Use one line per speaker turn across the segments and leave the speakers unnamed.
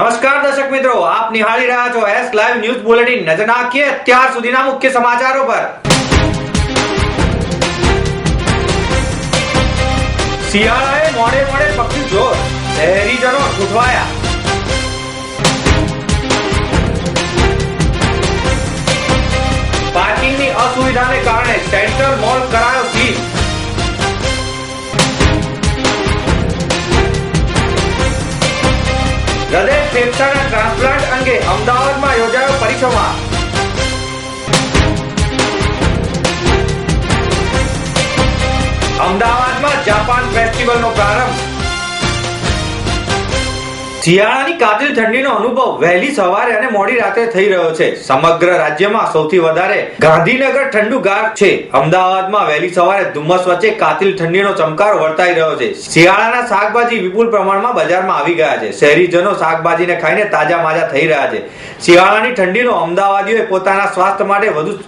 આપ નિહાળી રહ્યા છો એસ લાઈવ ન્યૂઝ બુલેટિન નજર નાખીએ અત્યાર સુધીના મુખ્ય સમાચારો પર. શિયાળાએ મોડે મોડે પક્ષી જોર. શહેરીજનો ઠૂઠવાયા પાર્કિંગની અસુવિધાને કારણે સેન્ટ્રલ મોલ કરાયો ફેફસાના ટ્રાન્સપ્લાન્ટ અંગે અમદાવાદમાં યોજાયો પરિસંવાદ. અમદાવાદમાં જાપાન ફેસ્ટિવલનો પ્રારંભ. શિયાળાની કાતિલ ઠંડીનો અનુભવ વહેલી સવારે અને મોડી રાત્રે થઈ રહ્યો છે. સમગ્ર રાજ્યમાં સૌથી વધારે ગાંધીનગર ઠંડુગાર છે. અમદાવાદમાં વહેલી સવારે ધુમ્મસ વચ્ચે કાતિલ ઠંડીનો ચમકારો વર્તાઈ રહ્યો છે. શિયાળાના શાકભાજી વિપુલ પ્રમાણમાં બજારમાં આવી ગયા છે. શહેરીજનો શાકભાજીને ખાઈને તાજા માજા થઈ રહ્યા છે. શિયાળાની ઠંડીનો અમદાવાદીઓએ પોતાના સ્વાસ્થ્ય માટે વધુ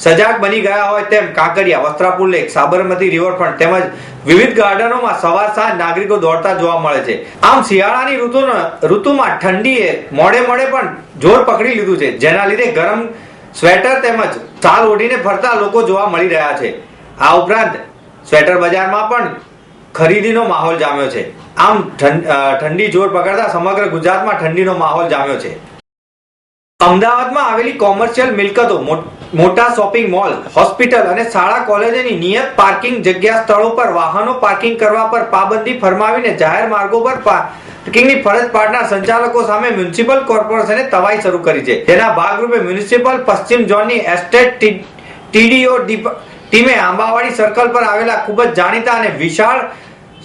સજાગ બની ગયા હોય તેમ કાંકરિયા, વસ્ત્રાપુર લેક સાબરમતી રિવરફ્રન્ટ તેમજ વિવિધ ગાર્ડનોમાં સવાર સાંજ નાગરિકો દોડતા જોવા મળે છે. આમ શિયાળાની ઋતુનો, ઋતુમાં ઠંડીએ મોડે મોડે પણ જોર પકડી લીધું છે, જેના લીધે ગરમ સ્વેટર તેમજ શાલ ઓઢીને ફરતા લોકો જોવા મળી રહ્યા છે. આ ઉપરાંત સ્વેટર બજારમાં પણ ખરીદીનો માહોલ જામ્યો છે. આમ ઠંડ- જોર પકડતા સમગ્ર ગુજરાતમાં ઠંડીનો માહોલ જામ્યો છે. અમદાવાદમાં આવેલી કોમર્શિયલ મિલકતો મોટા શોપિંગ મોલ, હોસ્પિટલ અને શાળા કોલેજોની નિયત પાર્કિંગ જગ્યા સ્થળો પર વાહનો પાર્કિંગ કરવા પર પાબંદી ફરમાવીને જાહેર માર્ગો પર પાર્કિંગની ફરજ પાડનાર સંચાલકો સામે મ્યુનિસિપલ કોર્પોરેશને તવાઈ શરૂ કરી છે. તેના ભાગરૂપે મ્યુનિસિપલ પશ્ચિમ ઝોનની એસ્ટેટ ટીડીઓ ટીમે આંબાવાડી સર્કલ પર આવેલા ખૂબ જ જાણીતા અને વિશાળ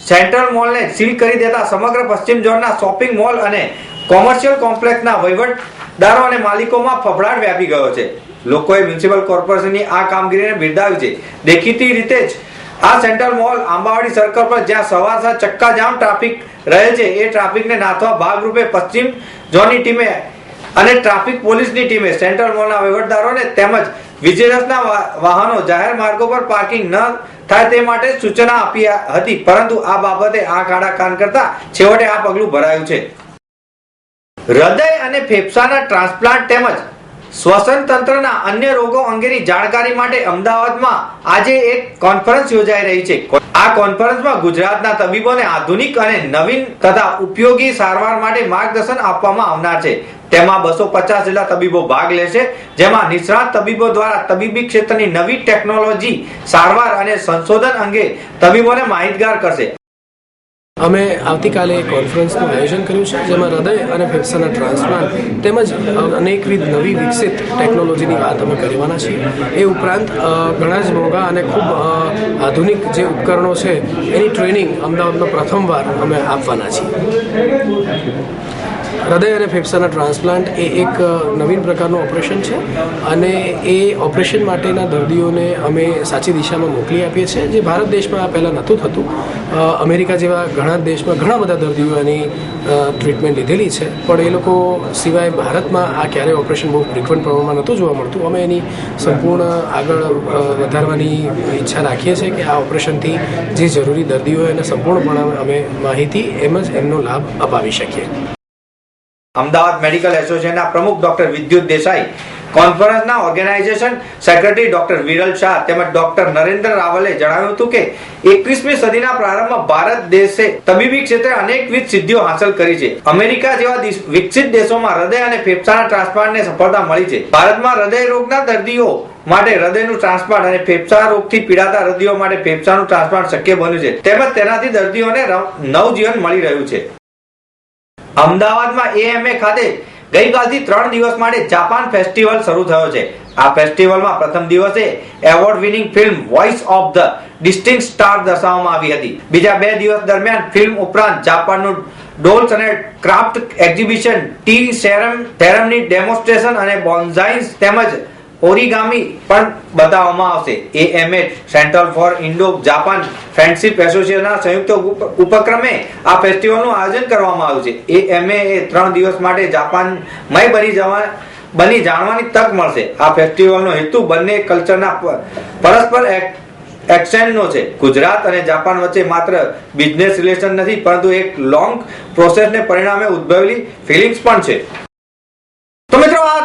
સેન્ટ્રલ મોલને સીલ કરી દેતા સમગ્ર પશ્ચિમ ઝોનના શોપિંગ મોલ અને કોમર્શિયલ કોમ્પ્લેક્સના વહીવટદારો અને માલિકોમાં ફફડાટ વ્યાપી ગયો છે. લોકોએ મ્યુનિસિપલ કોર્પોરેશનની આ કામગીરીને બિરદાવી છે. દેખીતી રીતે જ આ સેન્ટ્રલ મોલ આંબાવાડી સર્કલ પર જ્યાં સવાર સાત ચક્કાજામ ટ્રાફિક રહે છે, એ ટ્રાફિકને નાથવા ભાગરૂપે પશ્ચિમ ઝોનની ટીમે અને ટ્રાફિક પોલીસની ટીમે સેન્ટ્રલ મોલના વહીવટદારોને તેમજ વિજિલન્સના વાહનો જાહેર માર્ગો પર પાર્કિંગ ન થાય તે માટે સૂચના આપી હતી. પરંતુ આ બાબતે આ કાળા કાન કરતા છેવટે આ પગલું ભરાયું છે. હૃદય અને ફેફસાના ટ્રાન્સપ્લાન્ટ તેમજ શ્વસન તંત્રના અન્ય રોગો અંગેની જાણકારી માટે અમદાવાદમાં આજે એક કોન્ફરન્સ યોજાઈ રહી છે. આ કોન્ફરન્સમાં ગુજરાતના તબીબોને આધુનિક અને નવીન તથા ઉપયોગી સારવાર માટે માર્ગદર્શન આપવામાં આવનાર છે. તેમાં બસો પચાસ જેટલા તબીબો ભાગ લેશે, જેમાં નિષ્ણાત તબીબો દ્વારા તબીબી ક્ષેત્રની નવી ટેકનોલોજી, સારવાર અને સંશોધન અંગે તબીબોને માહિતગાર કરશે.
અમે આવતીકાલે કોન્ફરન્સનું આયોજન કર્યું છે, જેમાં હૃદય અને ફેફસાના ટ્રાન્સપ્લાન્ટ તેમજ અનેકવિધ નવી વિકસિત ટેકનોલોજીની વાત અમે કરવાના છીએ. એ ઉપરાંત ઘણા જ મોંઘા અને ખૂબ આધુનિક જે ઉપકરણો છે, એની ટ્રેનિંગ અમદાવાદમાં પ્રથમવાર અમે આપવાના છીએ. હૃદય અને ફેફસાના ટ્રાન્સપ્લાન્ટ એ એક નવીન પ્રકારનું ઓપરેશન છે અને એ ઓપરેશન માટેના દર્દીઓને અમે સાચી દિશામાં મોકલી આપીએ છીએ. જે ભારત દેશમાં પહેલાં નહોતું થતું. અમેરિકા જેવા ઘણા દેશમાં ઘણા બધા દર્દીઓ એની ટ્રીટમેન્ટ લીધેલી છે. પણ એ લોકો સિવાય ભારતમાં આ ક્યારેય ઓપરેશન બહુ ફ્રિકવન્ટ પ્રમાણમાં નહોતું જોવા મળતું. અમે એની સંપૂર્ણ આગળ વધારવાની ઈચ્છા રાખીએ છીએ કે આ ઓપરેશનથી જે જરૂરી દર્દીઓ એને સંપૂર્ણપણે અમે માહિતી એમ જ એમનો લાભ અપાવી શકીએ.
અમદાવાદ મેડિકલ એસોસિએશનના પ્રમુખ ડોક્ટર વિદ્યુત દેસાઈ, કોન્ફરન્સના organisation secretary doctor Viral Shah તેમજ ડોક્ટર નરેન્દ્ર રાવલે જણાવ્યું હતું કે એકવીસમી સદીના પ્રારંભમાં ભારત દેશે તબીબી ક્ષેત્રે અનેકવિધ સિદ્ધિઓ હાંસલ કરી છે. અમેરિકા જેવા વિકસિત દેશોમાં હૃદય અને ફેફસાના ટ્રાન્સપ્લાન્ટને સફળતા મળી છે. ભારતમાં હૃદય રોગના દર્દીઓ માટે હૃદયનું ટ્રાન્સપ્લાન્ટ અને ફેફસા રોગથી પીડાતા દર્દીઓ માટે ફેફસાનું ટ્રાન્સપ્લાન્ટ શક્ય બન્યું છે. તેમજ તેનાથી દર્દીઓને નવજીવન મળી રહ્યું છે. અમદાવાદમાં એએમએ ખાતે ગઈકાલથી ત્રણ દિવસ માટે જાપાન ફેસ્ટિવલ શરૂ થયો છે. આ ફેસ્ટિવલમાં પ્રથમ દિવસે award winning film voice of the distant star દર્શાવવામાં આવી હતી. બીજા બે દિવસ દરમિયાન ફિલ્મ ઉપરાંત જાપાનનું dolls and craft exhibition tea ceremony demonstration અને બોન્ઝાઇન્સ તેમજ ઓરિગામી પણ બતાવવામાં આવશે. AMA centre for Indo Japan friendship એસોસિએશનના સંયુક્ત ઉપક્રમે આ ફેસ્ટિવલનું આયોજન કરવામાં આવ્યું છે. એએમએ એ ત્રણ દિવસ માટે જાપાનમય બની જવા, બની જાણવાની તક મળશે. આ ફેસ્ટિવલનો હેતુ બંને કલ્ચરના પરસ્પર એક, એક્સચેન્જનો છે. ગુજરાત અને જાપાન વચ્ચે માત્ર બિઝનેસ રિલેશન નથી, પરંતુ એક લોંગ પ્રોસેસને પરિણામે ઉદ્ભવેલી ફિલિંગ્સ પણ છે. તો મિત્રો, આ